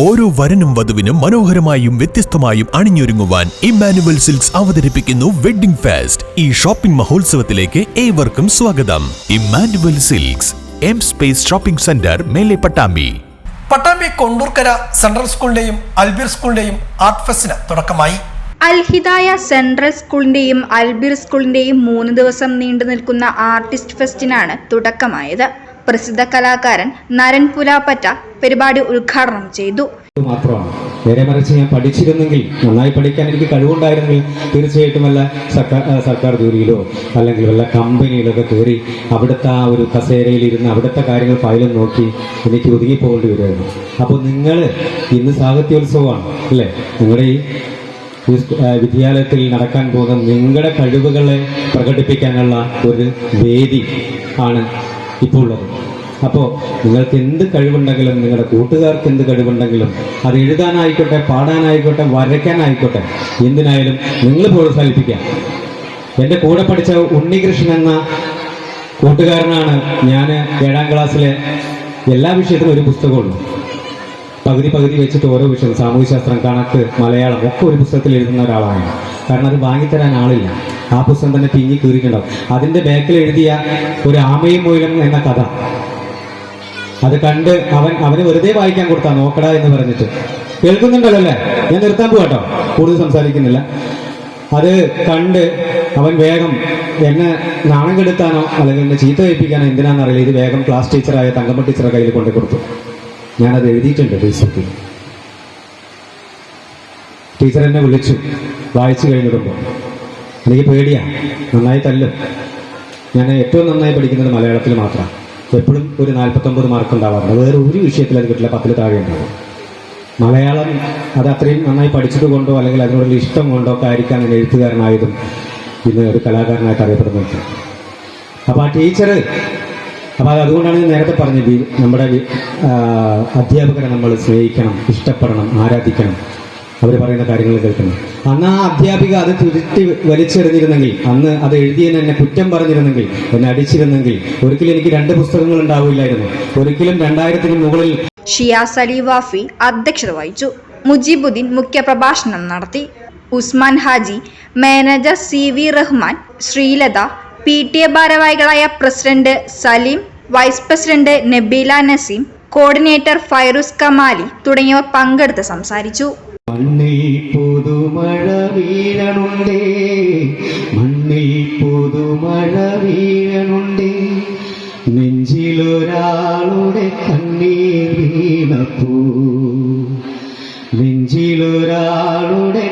ഓരോ വരനും വധുവിനും മനോഹരമായും വ്യത്യസ്തമായും അണിഞ്ഞൊരുങ്ങുവാൻ ഇമ്മാനുവൽ സിൽക്സ് അവതരിപ്പിക്കുന്നു വെഡ്ഡിംഗ് ഫാസ്റ്റ്. ഈ ഷോപ്പിംഗ് മഹോത്സവത്തിലേക്ക് ഏവർക്കും സ്വാഗതം. Emmanuel Silks M space shopping centre Mele Pattambi. Pattambi Kondurkara central സ്കൂളിന്റെയും Albir സ്കൂളിന്റെയും ആർട്ട് ഫെസ്റ്റിന് തുടക്കമായി. അൽഹിദായ സെൻട്രൽ സ്കൂളിന്റെയും അൽബിർ സ്കൂളിന്റെയും മൂന്ന് ദിവസം നീണ്ടു നിൽക്കുന്ന ആർട്ടിസ്റ്റ് ഫെസ്റ്റിനാണ് തുടക്കമായത്. പ്രസിദ്ധ കലാകാരൻ നരൻ പുലാപ്പറ്റ പരിപാടി ഉദ്ഘാടനം ചെയ്തു. മാത്രമാണ് നേരെ മറിച്ച് ഞാൻ പഠിച്ചിരുന്നെങ്കിൽ നന്നായി പഠിക്കാൻ എനിക്ക് കഴിവുണ്ടായിരുന്നെങ്കിൽ തീർച്ചയായിട്ടും വല്ല സർക്കാർ സർക്കാർ ജോലിയിലോ അല്ലെങ്കിൽ വല്ല കമ്പനിയിലൊക്കെ കയറി അവിടുത്തെ ആ ഒരു കസേരയിൽ ഇരുന്ന് അവിടുത്തെ കാര്യങ്ങൾ ഫയലും നോക്കി എനിക്ക് ഒതുങ്ങി പോകേണ്ടി വരുമായിരുന്നു. അപ്പോൾ നിങ്ങൾ ഇന്ന് സാഹിത്യോത്സവമാണ് അല്ലേ? നിങ്ങളുടെ ഈ വിദ്യാലയത്തിൽ നടക്കാൻ പോകുന്ന നിങ്ങളുടെ കഴിവുകളെ പ്രകടിപ്പിക്കാനുള്ള ഒരു വേദി ആണ് ഇപ്പോൾ ഉള്ളത് അപ്പോൾ നിങ്ങൾക്ക് എന്ത് കഴിവുണ്ടെങ്കിലും നിങ്ങളുടെ കൂട്ടുകാർക്ക് എന്ത് കഴിവുണ്ടെങ്കിലും അത് എഴുതാനായിക്കോട്ടെ പാടാനായിക്കോട്ടെ വരയ്ക്കാനായിക്കോട്ടെ എന്തിനായാലും നിങ്ങൾ പ്രോത്സാഹിപ്പിക്കാം. എന്റെ കൂടെ പഠിച്ച ഉണ്ണികൃഷ്ണൻ എന്ന കൂട്ടുകാരനാണ് ഞാൻ ഏഴാം ക്ലാസ്സിലെ എല്ലാ വിഷയത്തിലും ഒരു പുസ്തകമുള്ളൂ. പകുതി പകുതി വെച്ചിട്ട് ഓരോ വിഷയം സാമൂഹ്യശാസ്ത്രം കണക്ക് മലയാളം ഒക്കെ ഒരു പുസ്തകത്തിൽ എഴുതുന്ന ഒരാളാണ് കാരണം അത് വാങ്ങിത്തരാൻ ആളില്ല. ആ പുസ്തകം തന്നെ പിഞ്ഞി കീറിയിട്ടുണ്ടാവും. അതിന്റെ ബാക്കിൽ എഴുതിയ ഒരു ആമയും മൂലം എന്ന കഥ. അത് കണ്ട് അവൻ അവന് വെറുതെ വായിക്കാൻ കൊടുത്താ നോക്കടാ എന്ന് പറഞ്ഞിട്ട്. കേൾക്കുന്നുണ്ടല്ലോ അല്ലേ? ഞാൻ നിർത്താൻ പോകട്ടോ കൂടുതൽ സംസാരിക്കുന്നില്ല. അത് കണ്ട് അവൻ വേഗം എന്നെ നാണം കെടുത്താനോ അല്ലെങ്കിൽ എന്നെ ചീത്ത കഴിപ്പിക്കാനോ എന്തിനാണെന്നറിയില്ല ഇത് വേഗം ക്ലാസ് ടീച്ചറായ തങ്കമ്മ ടീച്ചറെ കയ്യിൽ കൊണ്ടു കൊടുത്തു. ഞാനത് എഴുതിയിട്ടുണ്ട് ഫേസ്ബുക്കിൽ ടീച്ചർ എന്നെ വിളിച്ചു. വായിച്ചു കഴിഞ്ഞിടുമ്പോൾ അല്ലെങ്കിൽ പേടിയാ. നന്നായി തല്ലും. ഞാൻ ഏറ്റവും നന്നായി പഠിക്കുന്നത് മലയാളത്തിൽ മാത്രമാണ് എപ്പോഴും ഒരു നാൽപ്പത്തൊമ്പത് മാർക്ക് ഉണ്ടാവാറുണ്ട്. വേറെ ഒരു വിഷയത്തിൽ അത് കിട്ടില്ല. പത്തിൽ താഴെ ഉണ്ടാവും. മലയാളം അത് അത്രയും നന്നായി പഠിച്ചത് കൊണ്ടോ അല്ലെങ്കിൽ അതിനോടുള്ള ഇഷ്ടം കൊണ്ടോ ഒക്കെ ആയിരിക്കാം ഞാൻ എഴുത്തുകാരനായതും ഇന്ന് ഒരു കലാകാരനായിട്ട് അറിയപ്പെടുന്നത് അപ്പോൾ ആ ടീച്ചർ അപ്പോൾ അത് അതുകൊണ്ടാണ് ഞാൻ നേരത്തെ പറഞ്ഞത് നമ്മുടെ അധ്യാപകരെ നമ്മൾ സ്നേഹിക്കണം ഇഷ്ടപ്പെടണം ആരാധിക്കണം. അവർ പറയുന്ന കാര്യങ്ങൾ കേൾക്കുന്നു. അന്ന് ആ അധ്യാപിക അത് തിരുത്തി വലിച്ചെറിഞ്ഞിരുന്നെങ്കിൽ അന്ന് അത് എഴുതിയെന്ന് എന്നെ കുറ്റം പറഞ്ഞിരുന്നെങ്കിൽ എന്നെ അടിച്ചിരുന്നെങ്കിൽ ഒരിക്കലും എനിക്ക് രണ്ട് പുസ്തകങ്ങൾ ഉണ്ടാവില്ലായിരുന്നു. ഒരിക്കലും രണ്ടായിരത്തിന് മുകളിൽ ഷിയാസ് സലീവാഫി വാഫി അധ്യക്ഷത വഹിച്ചു. മുജീബുദ്ദീൻ മുഖ്യപ്രഭാഷണം നടത്തി. Usman Haji manager C V Rahman Sreelatha P T A ഭാരവാഹികളായ president Saleem vice president Nabeela Naseem coordinator Fairooz Kamali തുടങ്ങിയവർ പങ്കെടുത്ത് സംസാരിച്ചു. മണ്ണിൽ പുതുമഴ വീഴണുണ്ടേ. മണ്ണിൽ പുതുമഴ വീഴണുണ്ടേ. നെഞ്ചിലൊരാളുടെ കണ്ണീർ വീണപ്പൂ. നെഞ്ചിലൊരാളുടെ